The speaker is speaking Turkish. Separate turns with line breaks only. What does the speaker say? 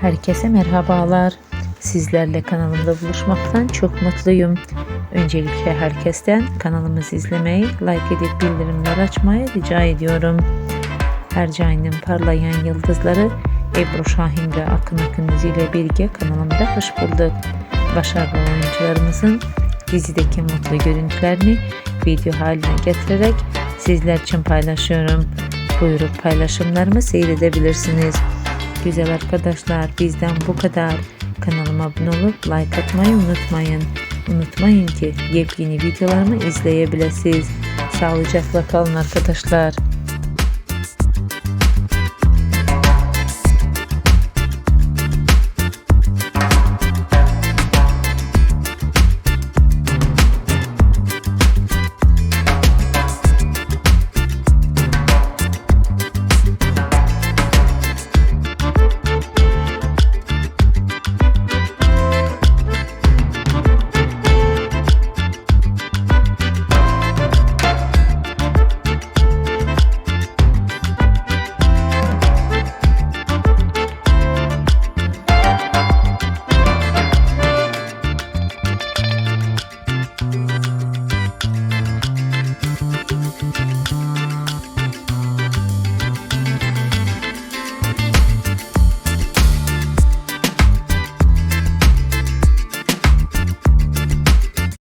Herkese merhabalar. Sizlerle kanalımda buluşmaktan çok mutluyum. Öncelikle herkesten kanalımızı izlemeyi, like edip bildirimler açmayı rica ediyorum. Hercai'nin parlayan yıldızları Ebru Şahin ve Akın Akın ile birlikte kanalımda hoş bulduk. Başarılı oyuncularımızın dizideki mutlu görüntülerini video haline getirerek sizler için paylaşıyorum. Buyurup paylaşımlarımı seyredebilirsiniz. Güzel arkadaşlar bizden bu kadar. Kanalıma abone olup like atmayı unutmayın. Unutmayın ki yepyeni videolarımı izleyebilirsiniz. Sağlıcakla kalın arkadaşlar.